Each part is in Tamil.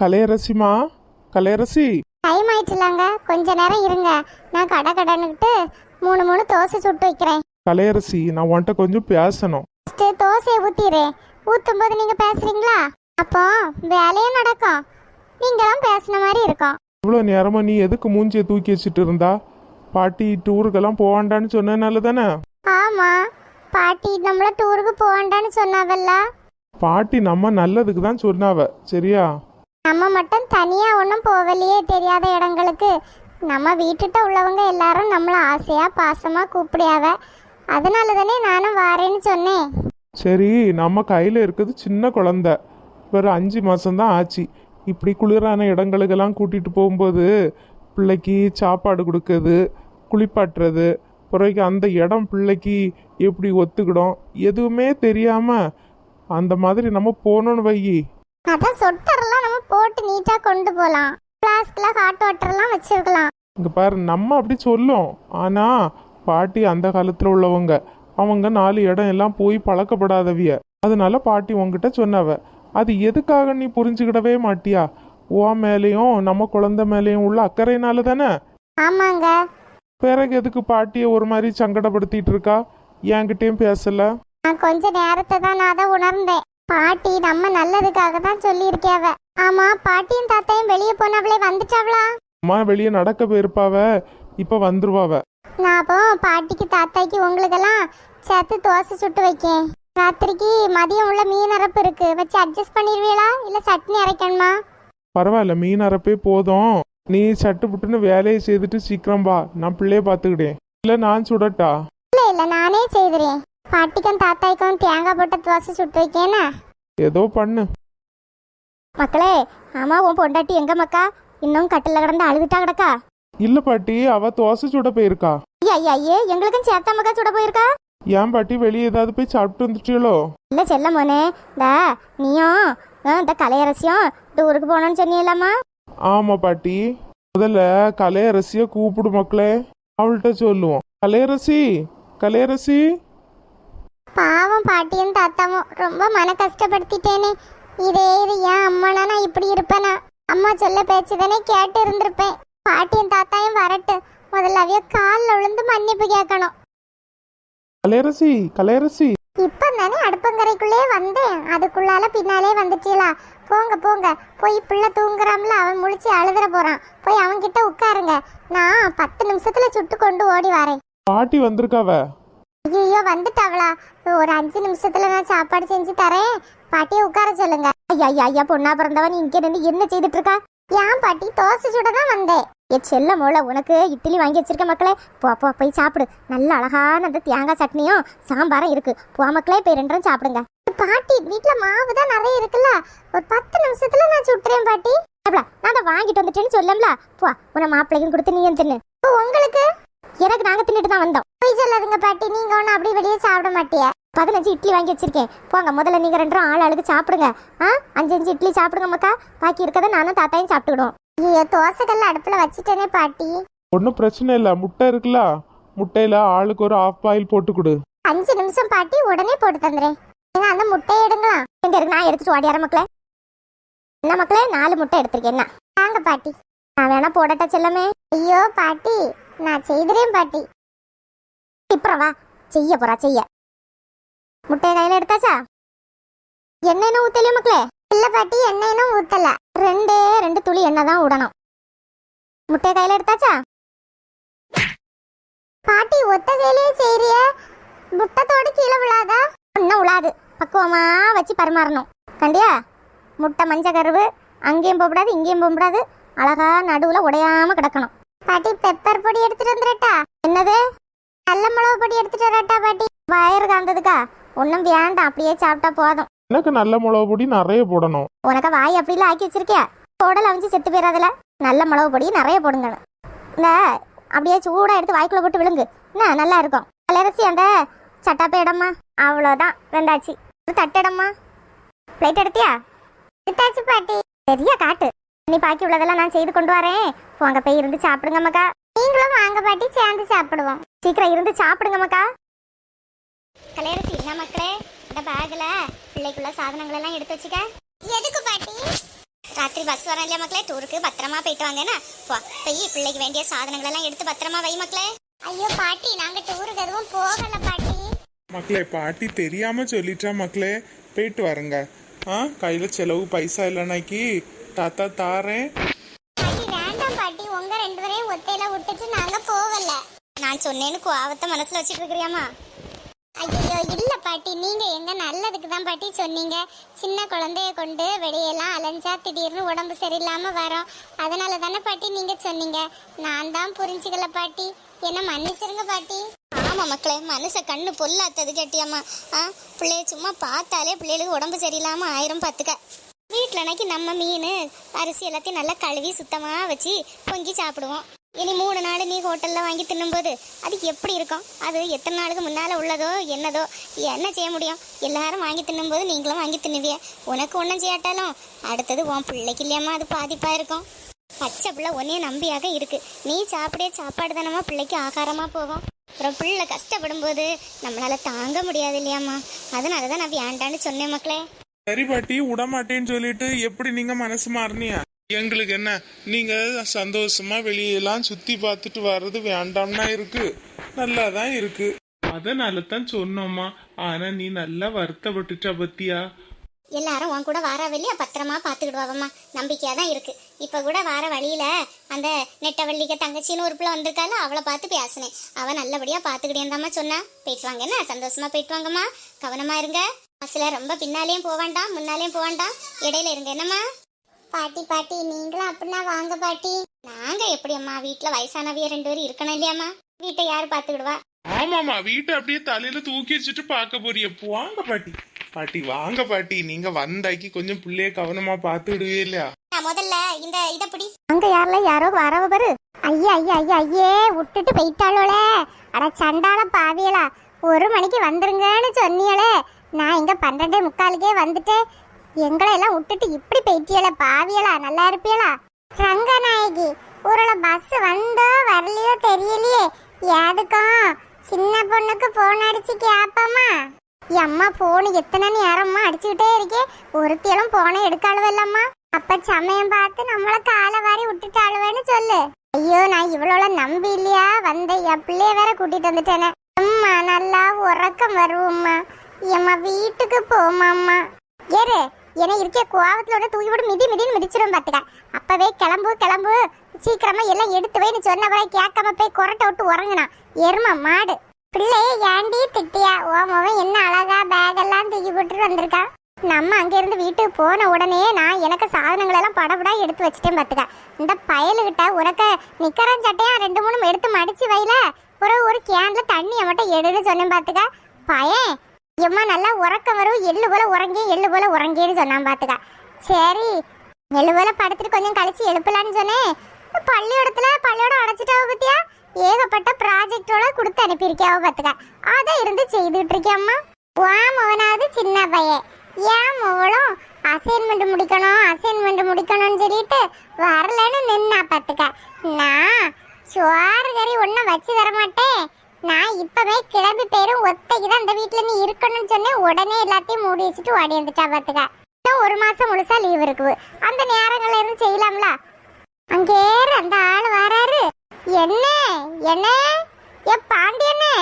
கலையரசிமா கலையரசி. டைம் ஆயிடுச்சுலாங்க கொஞ்ச நேரம் இருங்க. நான் கடை கடனுக்கிட்டு மூணு மூணு தோசை சுட்டு வைக்கிறேன். கலையரசி நான் உன்கிட்ட கொஞ்சம் பேசணும். ஃபஸ்ட்டு தோசையை ஊற்றிடுறேன் ஊற்றும் போது நீங்கள் பேசுகிறீங்களா அப்போ வேலையும் நடக்கும். நீங்களும் பேசின மாதிரி இருக்கும். இவ்வளோ நேரமா நீ எதுக்கு மூஞ்சியை தூக்கி வச்சுட்டு இருந்தா? பாட்டி டூருக்கெல்லாம் போவாண்டான்னு சொன்னதுனால தானே? ஆமாம் பாட்டி நம்மள டூருக்கு போகண்டான்னு சொன்னாவல்ல? பாட்டி நம்ம நல்லதுக்கு தான் சொன்னாவ. சரியா? நம்ம மட்டும் தனியாக ஒன்றும் போகலையே தெரியாத இடங்களுக்கு. நம்ம வீட்டுட்ட உள்ளவங்க எல்லாரும் நம்மளை ஆசையாக பாசமாக கூப்பிடியாவ. அதனால தானே நானும் வாரேன்னு சொன்னேன். சரி நம்ம கையில் இருக்கிறது சின்ன குழந்த. ஒரு அஞ்சு மாதம்தான் ஆச்சு. இப்படி குளிரான இடங்களுக்கெல்லாம் கூட்டிகிட்டு போகும்போது பிள்ளைக்கு சாப்பாடு கொடுக்கறது குளிப்பாட்டுறது பிறகு அந்த இடம் பிள்ளைக்கு எப்படி ஒத்துக்கிடும் எதுவுமே தெரியாமல் அந்த மாதிரி நம்ம போகணும்னு வையி. அதான் சொட்டரெல்லாம் போட்டு நீட்டாக கொண்டு போகலாம் ஃப்ளாஸ்கில் ஹாட் வாட்டர்லாம் வச்சிருக்கலாம். இங்கே பாரு நம்ம அப்படி சொல்லும். ஆனால் பாட்டி அந்த காலத்தில் உள்ளவங்க அவங்க நாலு இடம் எல்லாம் போய் பழக்கப்படாதவிய. அதனால பாட்டி உங்ககிட்ட சொன்னவ அது எதுக்காக நீ புரிஞ்சுக்கிடவே மாட்டியா? உன் மேலேயும் நம்ம குழந்தை மேலேயும் உள்ள அக்கறையினால தானே? ஆமாங்க. பிறகு எதுக்கு பாட்டியை ஒரு மாதிரி சங்கடப்படுத்திட்டு இருக்கா? என்கிட்டயும் பேசல. நான் கொஞ்ச நேரத்தை தான் நான் அதை உணர்ந்தேன். பாட்டி நம்ம நல்லதுக்காக தான் சொல்லியிருக்கேவ ஆமா பாட்டியும் தாத்தாயும் வெளியே போனவளே வந்துட்டாவளா? அம்மா வெளியே நடக்க போயிருப்பாவ இப்போ வந்துருவாவ. நான் அப்போ பாட்டிக்கு தாத்தாய்க்கு உங்களுக்கெல்லாம் சேர்த்து தோசை சுட்டு வைக்கேன். ராத்திரிக்கு மதியம் உள்ள மீன் அரைப்பு இருக்கு வச்சு அட்ஜஸ்ட் பண்ணிடுவீங்களா இல்ல சட்னி அரைக்கணுமா? பரவாயில்ல மீன் அரைப்பே போதும். நீ சட்டு புட்டுன்னு வேலையை செய்துட்டு சீக்கிரம் வா நான் பிள்ளைய பார்த்துக்கிட்டேன். இல்லை நான் சுடட்டா? இல்ல இல்ல நானே செய்துறேன். பாட்டிக்கும் தாத்தாய்க்கும் தேங்காய் போட்ட தோசை சுட்டு வைக்கேனா ஏதோ பண்ணு. மக்களே ஆமா உன் பொண்டாட்டி எங்க மக்கா இன்னும் கட்டில கிடந்து அழுதுட்டா கிடக்கா? இல்ல பாட்டி அவ தோசை சுட போயிருக்கா. ஐயா ஐயா ஐயே எங்களுக்கும் சேர்த்தா மக்கா சுட போயிருக்கா? ஏன் பாட்டி வெளியே ஏதாவது போய் சாப்பிட்டு வந்துட்டீங்களோ இல்ல செல்ல மோனே இந்த நீயும் இந்த கலையரசியும் டூருக்கு போகணும்னு சொன்னியலாமா ஆமா பாட்டி. முதல்ல கலையரசிய கூப்பிடு மக்களே. அவள்கிட்ட சொல்லுவோம். கலையரசி கலையரசி. பாவம் பாட்டியும் தாத்தாவும் ரொம்ப மன கஷ்டப்படுத்திட்டேனே இதே இது ஏன் அம்மானா நான் இப்படி இருப்பேனா? அம்மா சொல்ல பேச்சு தானே கேட்டு இருந்திருப்பேன். பாட்டியும் தாத்தாயும் வரட்டு. முதல்ல அவைய காலில் விழுந்து மன்னிப்பு கேட்கணும். கலையரசி கலையரசி. இப்போ தானே அடுப்பங்கரைக்குள்ளே வந்தேன். அதுக்குள்ளால பின்னாலே வந்துட்டீங்களா போங்க போங்க. போய் பிள்ளை தூங்குறாம்ல அவன் முழிச்சு அழுதுற போறான். போய் அவன்கிட்ட உட்காருங்க. நான் பத்து நிமிஷத்துல சுட்டு கொண்டு ஓடி வரேன். பாட்டி வந்திருக்காவ? ஐயோ வந்துட்டாவளா? ஒரு அஞ்சு நிமிஷத்துல நான் சாப்பாடு செஞ்சு தரேன். பாட்டியை உட்கார சொல்லுங்க. ஐயா ஐயா பொண்ணா பிறந்தவன் இங்க நின்று என்ன செய்துட்டு இருக்கா ஏன் பாட்டி தோசை சுட தான் வந்தேன். என் செல்ல மோள உனக்கு இட்லி வாங்கி வச்சிருக்க மக்களே. போ போ போய் சாப்பிடு. நல்ல அழகான அந்த தேங்காய் சட்னியும் சாம்பாரும் இருக்கு. போ மக்களே போய் ரெண்டும் சாப்பிடுங்க. பாட்டி வீட்ல மாவு தான் நிறைய இருக்குல்ல? ஒரு பத்து நிமிஷத்துல நான் சுட்டுறேன் பாட்டி. நான் அதை வாங்கிட்டு வந்துட்டேன்னு சொல்லம்ல? போ உன மாப்பிள்ளைக்கும் கொடுத்து நீ தின்னு. இப்போ உங்களுக்கு. எனக்கு நாங்க தின்னுட்டு தான் வந்தோம். போய் சொல்லாதுங்க பாட்டி நீங்க ஒன்னும் அப்படி வெளியே சாப்பிட மாட்டியா. பதினஞ்சு இட்லி வாங்கி வச்சிருக்கேன். போங்க முதல்ல நீங்க ரெண்டும் ஆள் அழுக்கு சாப்பிடுங்க. ஆ? அஞ்சு அஞ்சு இட்லி சாப்பிடுங்க மக்கா. பாக்கி இருக்கதை நானும் தாத்தாயும் சாப்பிட்டுக்கிடுவோம். ஐயோ தோசைக்கல்ல அடுப்புல வச்சுட்டேனே பாட்டி. ஒன்றும் பிரச்சனை இல்லை. முட்டை இருக்குல்ல? முட்டையில ஆளுக்கு ஒரு ஆஃப் பாயில் போட்டு கொடு அஞ்சு நிமிஷம் பாட்டி. உடனே போட்டு தந்துறேன். ஏங்க அந்த முட்டையை எடுங்களா? எங்க இருக்கு? நான் எடுத்துட்டு ஓடியார மக்களே. என்ன மக்களே? நாலு முட்டை எடுத்திருக்கேன். வாங்க பாட்டி. நான் வேணா போடட்டா செல்லமே. ஐயோ பாட்டி. நான் செய்துறேன் பாட்டி. இப்பறம் வா. செய்ய போறா செய்ய. முட்டையை கையில எடுத்தாச்சா? எண்ணெய் ஊத்தலையா மக்களே? இல்ல பாட்டி எண்ணெயும் ஊத்தல. ரெண்டே ரெண்டு துளி எண்ணெய் தான் விடணும் முட்டையை கையில எடுத்தாச்சா? பாட்டி ஒத்த கையிலேயே செய்றிய. முட்டத்தோட கீழே விழாதா? ஒன்றும் விழாது பக்குவமா வச்சு பரிமாறணும். கண்டியா? முட்டை மஞ்சள் கருவு அங்கேயும் போகக்கூடாது இங்கேயும் போகக்கூடாது. அழகா நடுவுல உடையாம கிடக்கணும். பாட்டி பெப்பர் பொடி எடுத்துட்டு வந்துடட்டா என்னது? நல்ல மிளகு பொடி எடுத்துட்டு வரட்டா பாட்டி? வயிறு காந்ததுக்கா? ஒன்றும் வேண்டாம் அப்படியே சாப்பிட்டா போதும். எனக்கு நல்ல மிளகு பொடி நிறைய போடணும். உனக்கு வாய் அப்படிலாம் ஆக்கி வச்சிருக்கியா? உடல் அவிஞ்சு செத்து போயிடாதுல நல்ல மிளகு பொடி நிறைய போடுங்கணும் இந்த அப்படியே சூடா எடுத்து வாய்க்குள்ள போட்டு விழுங்கு. என்ன நல்லா இருக்கும். கலரசி அந்த சட்டாப்பை இடமா? அவ்வளோதான் வெந்தாச்சு. ஒரு தட்டு இடமா? பிளேட் எடுத்தியா? எடுத்தாச்சு பாட்டி. சரியா காட்டு. நீ பாக்கி உள்ளதெல்லாம் நான் செய்து கொண்டு வரேன். போங்க போய் இருந்து சாப்பிடுங்க மக்கா. நீங்களும் வாங்க பாட்டி சேர்ந்து சாப்பிடுவோம். சீக்கிரம் இருந்து சாப்பிடுங்க மக்கா. கலையரசி என்ன மக்களே இந்த பேக்ல பிள்ளைக்குள்ள சாதனங்கள் எல்லாம் எடுத்து வச்சுக்க. எதுக்கு பாட்டி? ராத்திரி பஸ் வரேன் இல்லையா மக்களே? டூருக்கு பத்திரமா போயிட்டு வாங்கண்ணா. போ போய் பிள்ளைக்கு வேண்டிய சாதனங்கள் எல்லாம் எடுத்து பத்திரமா வை மக்களே. ஐயோ பாட்டி நாங்க டூருக்கு எதுவும் போகல பாட்டி. மக்களே பாட்டி தெரியாம சொல்லிட்டா மக்களே. போயிட்டு வரங்க. ஆ கையில செலவு பைசா இல்லைனாக்கி தாத்தா தாரேன். பாட்டி வேண்டாம் பாட்டி. உங்க ரெண்டு பேரையும் ஒத்தையில விட்டுட்டு நாங்க போகல. நான் சொன்னேன்னு கோவத்தை மனசுல வச்சுட்டு இருக்கிறியாமா ஐயோ இல்லை பாட்டி நீங்கள் எங்க நல்லதுக்கு தான் பாட்டி சொன்னீங்க. சின்ன குழந்தைய கொண்டு வெளியெல்லாம் அலைஞ்சா திடீர்னு உடம்பு சரியில்லாமல் வரோம். அதனால தானே பாட்டி நீங்கள் சொன்னீங்க. நான் தான் புரிஞ்சுக்கல பாட்டி. என்ன மன்னிச்சிருங்க பாட்டி. ஆமாம் மக்களே மனுஷ கண்ணு பொல்லாத்தது கேட்டியம்மா. ஆ பிள்ளைய சும்மா பார்த்தாலே பிள்ளைகளுக்கு உடம்பு சரியில்லாமல் ஆயிரம் பார்த்துக்க வீட்டில் அன்னைக்கு நம்ம மீன் அரிசி எல்லாத்தையும் நல்லா கழுவி சுத்தமாக வச்சு பொங்கி சாப்பிடுவோம். இனி மூணு நாள் நீ ஹோட்டலில் வாங்கி தின்னும்போது அது எப்படி இருக்கும்? அது எத்தனை நாளுக்கு முன்னால் உள்ளதோ என்னதோ? என்ன செய்ய முடியும்? எல்லாரும் வாங்கி தின்னும்போது நீங்களும் வாங்கி தின்னுவிய. உனக்கு ஒன்றும் செய்யாட்டாலும் அடுத்தது உன் பிள்ளைக்கு இல்லையாம்மா அது பாதிப்பாக இருக்கும். பச்சை பிள்ளை ஒன்னே நம்பியாக இருக்குது நீ சாப்பிடே சாப்பாடு தானம்மா பிள்ளைக்கு ஆகாரமாக போகும். அப்புறம் பிள்ளை கஷ்டப்படும் போது நம்மளால் தாங்க முடியாது இல்லையாம்மா. அதனால தான் நான் வேண்டான்னு சொன்னேன் மக்களே. சரி பாட்டி விடமாட்டேன்னு சொல்லிட்டு எப்படி நீங்க மனசு மாறினியா எங்களுக்கு என்ன? நீங்க சந்தோஷமா வெளியெல்லாம் சுத்தி பார்த்துட்டு வர்றது வேண்டாம்னா இருக்கு. நல்லா தான் இருக்கு. அதனால தான் சொன்னோமா? ஆனா நீ நல்லா வருத்தப்பட்டுட்டா பத்தியா? எல்லாரும் உன் கூட வார வெளியே பத்திரமா பார்த்துக்கிடுவாவம்மா. நம்பிக்கையாக தான் இருக்கு. இப்போ கூட வார வழியில அந்த நெட்டவள்ளிக்க தங்கச்சின்னு ஒரு பிள்ளை வந்திருக்கால அவளை பார்த்து பேசினேன். அவள் நல்லபடியாக பார்த்துக்கிட்டேன்தாம்மா சொன்னா. போயிட்டு வாங்க என்ன? சந்தோஷமா போயிட்டு வாங்கம்மா. கவனமா இருங்க. பஸ்ஸில் ரொம்ப பின்னாலேயும் போக வேண்டாம் முன்னாலேயும் போக வேண்டாம். இடையில இருங்க என்னம்மா? பாட்டி பாட்டி நீங்களும் அப்படின்னா வாங்க பாட்டி. நாங்க எப்படி அம்மா வீட்டில் வயசானவிய ரெண்டு பேரும் இருக்கணும் இல்லையாம்மா? வீட்டை யார் பார்த்துக்கிடுவா ஆமாமா வீட்டை அப்படியே தலையில தூக்கி வச்சுட்டு பார்க்க போறிய. வாங்க பாட்டி. பாட்டி வாங்க பாட்டி. நீங்க வந்தாக்கி கொஞ்சம் பிள்ளைய கவனமா பார்த்துடுவே இல்லையா? முதல்ல இந்த இதை பிடி. அங்க யாரில்? யாரோ வரவ பாரு. ஐயா ஐயா ஐயா ஐயே விட்டுட்டு போயிட்டாளோலே அட சண்டால பாவியலா. ஒரு மணிக்கு வந்துருங்கன்னு சொன்னியளே. நான் இங்கே பன்னெண்டே முக்காலுக்கே வந்துட்டேன். எங்களை எல்லாம் விட்டுட்டு இப்படி போயிட்டியல பாவியலா நல்லா இருப்பியலா ரங்கநாயகி ஒரு பஸ் வந்தோ வரலையோ தெரியலையே. எதுக்கும் சின்ன பொண்ணுக்கு போன் அடிச்சு கேப்பமா? அம்மா போன் எத்தனை நேரம்மா அடிச்சுக்கிட்டே இருக்கே. ஒருத்தியலும் போனை எடுக்காளுவல்லம்மா அப்ப சமயம் பார்த்து நம்மள காலை வாரி விட்டுட்டாளுவேன்னு சொல்லு. ஐயோ நான் இவ்வளோ நம்பி இல்லையா? வந்த என் பிள்ளைய வேற கூட்டிட்டு வந்துட்டேனே. அம்மா நல்லா உறக்கம் வருவோம்மா. எம்மா வீட்டுக்கு போமாம்மா ஏறு. என்னை இருக்க கோவத்தோட தூக்கி போட்டு மிதி மிதின்னு மிதிச்சிடும் பாத்துக்க. அப்பவே கிளம்பு கிளம்பு. சீக்கிரமா எல்லாம் எடுத்து வைன்னு சொன்னவரை கேட்காம போய் கொரட்டை விட்டு உறங்கினா. எருமா மாடு. பிள்ளைய ஏண்டி திட்டியா? ஓ மகன் என்ன அழகா பேக் எல்லாம் தூக்கி போட்டுட்டு வந்திருக்கான் நம்ம அங்கேருந்து வீட்டுக்கு போன உடனே நான் எனக்கு சாதனங்கள் எல்லாம் படபடா எடுத்து வச்சுட்டேன் பாத்துக்க. இந்த பயலுகிட்ட உனக்கு நிக்கரம் சட்டையா ரெண்டு மூணு எடுத்து மடிச்சு வைல. ஒரு ஒரு கேன்ல தண்ணியை மட்டும் எடுன்னு சொன்னேன் பாத்துக்க. பயன் எம்மா நல்லா உறக்கம் வரும். எள்ளு போல உறங்கி எள்ளு போல உறங்கின்னு சொன்னான் பாத்துக்க. சரி எள்ளு போல படுத்துட்டு கொஞ்சம் கழிச்சு எழுப்பலான்னு சொன்னேன். பள்ளியோடத்துல பள்ளியோட அடைச்சிட்டாவ பத்தியா? ஏகப்பட்ட ப்ராஜெக்டோட கொடுத்து அனுப்பியிருக்கியாவ பாத்துக்க. அதை இருந்து செய்துட்டு இருக்கியம்மா வா மோனாவது சின்ன பையன். ஏன் மோளும் அசைன்மெண்ட் முடிக்கணும் அசைன்மெண்ட் முடிக்கணும்னு சொல்லிட்டு வரலன்னு நின்னா பாத்துக்க. நான் சோறு கறி ஒன்றும் வச்சு தர மாட்டேன் நான் இப்பவே கிளம்பி பேரும் ஒத்தைக்கு தான் இந்த வீட்டில் நீ இருக்கணும்னு சொன்னேன் உடனே எல்லாத்தையும் மூடி வச்சுட்டு ஓடி வந்துட்டா பாத்துக்க. ஒரு மாசம் முழுசா லீவ் இருக்குது. அந்த நேரங்கள்ல இருந்து செய்யலாம்ல? அங்கே அந்த ஆள் வராரு. என்ன என்ன ஏ பாண்டியண்ணே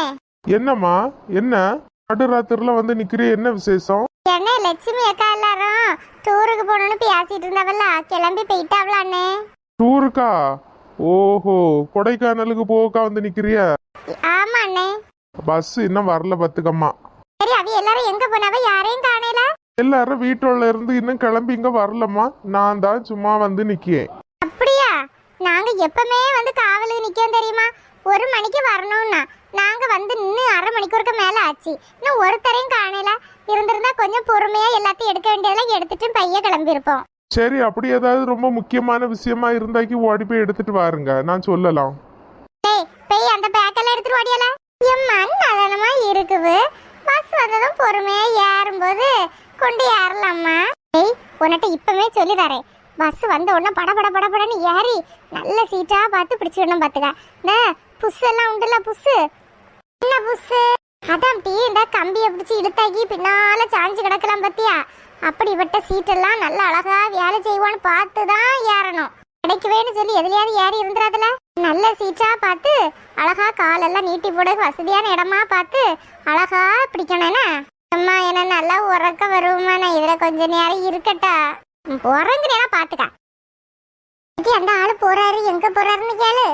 என்னம்மா என்ன? நடுராத்திரில வந்து நிக்கிறிய என்ன விசேஷம்? என்ன லட்சுமி அக்கா எல்லாரும் டூருக்கு போகணும்னு பேசிட்டு இருந்தவல்ல கிளம்பி போயிட்டாவல அண்ணே டூருக்கா ஓஹோ கொடைக்கானலுக்கு போக்கா வந்து நிக்கிறிய. பஸ் இன்னும் வரல பத்துக்கம்மா. சரி அவ எல்லாரும் எங்க போனவ யாரையும் காணல? எல்லாரும் வீட்டுல இருந்து இன்னும் கிளம்பி இங்க வரலம்மா. நான் தான் சும்மா வந்து நிக்கேன். அப்படியா? நாங்க எப்பவுமே வந்து காவலுக்கு நிக்கோம் தெரியுமா? ஒரு மணிக்கு வரணும்னா நாங்க வந்து இன்னும் அரை மணிக்கூருக்கு மேல ஆச்சு. இன்னும் ஒருத்தரையும் காணல. இருந்திருந்தா கொஞ்சம் பொறுமையா எல்லாத்தையும் எடுக்க வேண்டியதெல்லாம் எடுத்துட்டு பைய கிளம்பி இருப்போம் சரி அப்படி ஏதாவது ரொம்ப முக்கியமான விஷயமா இருந்தாக்கி ஓடி போய் எடுத்துட்டு வாருங்க. நான் சொல்லலாம். டேய் போய் அந்த பேக்கெல்லாம் எடுத்துட்டு ஓடியல என் மண் இருக்குது? பஸ் வந்ததும் பொறுமையா ஏறும்போது கொண்டு ஏறலாமா? டேய் உன்கிட்ட இப்பவே சொல்லி தரேன் பஸ் வந்த உடனே பட பட பட படன்னு ஏறி நல்ல சீட்டா பார்த்து பிடிச்சிடணும் பாத்துக்க இந்த புஸ் எல்லாம் உண்டுல புஸ்ஸு என்ன புஸ்ஸு அதான் டீ இந்த கம்பியை பிடிச்சி இழுத்தாக்கி பின்னால சாஞ்சு கிடக்கலாம் பத்தியா? அப்படிப்பட்ட சீட்டெல்லாம் நல்லா அழகா வேலை செய்வான்னு பார்த்து தான் ஏறணும். கிடைக்கவேன்னு சொல்லி எதுலயாவது ஏறி இருந்துறாதுல நல்ல சீட்டா பார்த்து அழகா காலெல்லாம் நீட்டி போட வசதியான இடமா பார்த்து அழகா பிடிக்கணும் என்ன? அம்மா என்ன நல்லா உறக்க வருமா நான் இதுல கொஞ்ச நேரம் இருக்கட்டா? உறங்குனேனா பாத்துக்க அந்த ஆளு போறாரு? எங்க போறாருன்னு கேளு.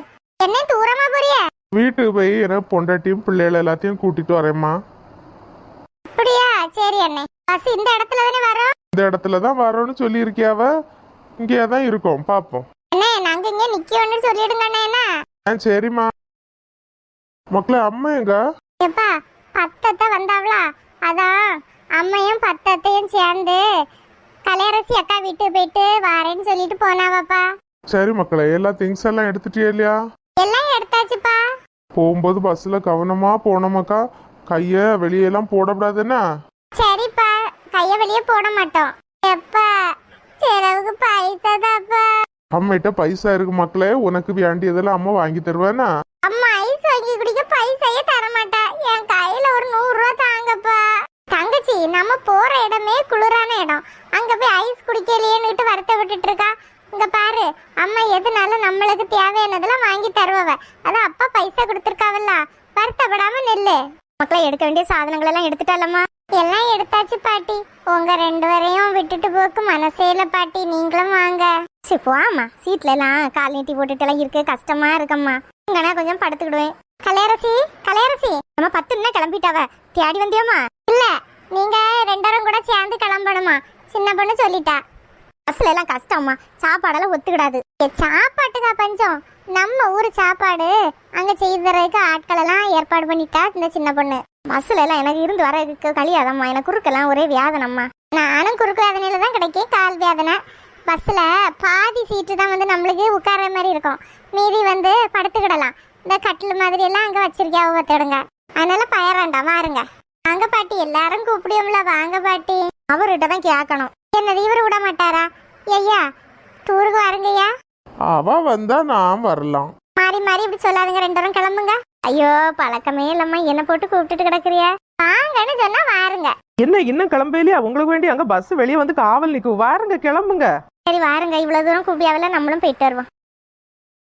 என்ன தூரமா போறிய? வீட்டுக்கு போய் எனக்கு பொண்டாட்டியும் பிள்ளைகள் எல்லாத்தையும் கூட்டிட்டு வரேம்மா. அப்படியா? சரி அண்ணே. பஸ் இந்த இடத்துல தானே வரோம்? இந்த இடத்துல தான் வரோன்னு சொல்லியிருக்கியாவ? இங்கேயே தான் இருக்கோம். பார்ப்போம். அண்ணே நாங்க இங்க நிக்கோன்னு சொல்லிடுங்க அண்ணே என்ன? ஆ சரிம்மா. மக்களே அம்மா எங்க? எப்பா பத்தத்தை வந்தாவளா? அதான் அம்மையும் பத்தத்தையும் சேர்ந்து கலையரசி அக்கா வீட்டுக்கு போயிட்டு வாரேன்னு சொல்லிட்டு போனாவாப்பா. சரி மக்களே எல்லா திங்ஸ் எல்லாம் எடுத்துட்டியா இல்லையா? எல்லாம் எடுத்தாச்சுப்பா. போகும்போது பஸ்ல கவனமா போனோமாக்கா கைய வெளியெல்லாம் போடக்கூடாதுன்னா சரிப்பா கைய வெளியே போட மாட்டோம். எப்பா தாப்பா அம்மிட்ட பைசா இருக்கு மக்களே உனக்கு வேண்டியதெல்லாம் அம்மா வாங்கி தருவானா? அம்மா ஐஸ் வாங்கி குடிக்க பைசாயே தர மாட்டா என் கையில ஒரு நூறு ரூபா தாங்கப்பா. தங்கச்சி நம்ம போற இடமே குளிரான இடம். அங்க போய் ஐஸ் குடிக்கலையேன்னுட்டு வருத்தப்பட்டுட்டு இருக்கா. இங்க பாரு அம்மா எதுனாலும் நம்மளுக்கு தேவையானதெல்லாம் வாங்கி தருவவ. அதான் அப்பா பைசா கொடுத்துருக்காவல்ல. வருத்தப்படாம நெல்லு. மக்களை எடுக்க வேண்டிய சாதனங்கள் எல்லாம் எடுத்துட்டாலம்மா எல்லாம் எடுத்தாச்சு பாட்டி. உங்க ரெண்டு பேரையும் விட்டுட்டு போக்கு மனசே இல்ல பாட்டி. நீங்களும் வாங்க. சரி போமா சீட்ல எல்லாம் கால் நீட்டி போட்டுட்டு எல்லாம் இருக்கு. கஷ்டமா இருக்கம்மா. இங்கனா கொஞ்சம் படுத்துக்கிடுவேன். கலையரசி கலையரசி. நம்ம பத்து நிமிடம் கிளம்பிட்டாவ. தேடி வந்தியோமா இல்ல நீங்க ரெண்டரும் கூட சேர்ந்து கிளம்பணுமா? சின்ன பொண்ணு சொல்லிட்டா. பஸ்ல எல்லாம் கஷ்டம்மா. சாப்பாடெல்லாம் ஒத்துக்கிடாது. சாப்பாட்டுக்கா பஞ்சம்? நம்ம ஊர் சாப்பாடு. அங்க செய்யறதுக்கு ஆட்கள் எல்லாம் ஏற்பாடு பண்ணிட்டா இந்த சின்ன பொண்ணு. பஸ்ல எல்லாம் எனக்கு இருந்து வர கழியாதம்மா. எனக்கு குறுக்கெல்லாம் ஒரே வியாதனம்மா. நானும் குறுக்கு வேதனையில தான் கிடைக்கும் கால் வேதனை. பஸ்ல பாதி சீட்டு தான் வந்து நம்மளுக்கு உட்கார்ற மாதிரி இருக்கும். மீதி வந்து படுத்துக்கிடலாம். இந்த கட்டில் மாதிரி எல்லாம் அங்க வச்சிருக்கியா ஒவ்வொருத்தடுங்க அதனால பயறாண்டா வாருங்க. வாங்க பாட்டி எல்லாரும் கூப்பிடியோம்ல வாங்க பாட்டி. அவர்கிட்ட தான் கேட்கணும். என்னது இவர் விட மாட்டாரா? ஐயா டூருக்கு வாருங்கய்யா அவ வந்தா நான் வரலாம். மாறி மாறி இப்படி சொல்லாதுங்க ரெண்டு கிளம்புங்க. ஐயோ பழக்கமே இல்லம்மா. என்ன போட்டு கூப்பிட்டுட்டு கிடக்குறியா? வாங்கன்னு சொன்னா வாருங்க. என்ன இன்னும் கிளம்பலையா? உங்களுக்கு வேண்டி அங்க பஸ் வெளியே வந்து காவல் நிக்கும் வாருங்க கிளம்புங்க. சரி வாருங்க. இவ்வளவு தூரம் கூப்பியாவில நம்மளும் போயிட்டு வருவோம்.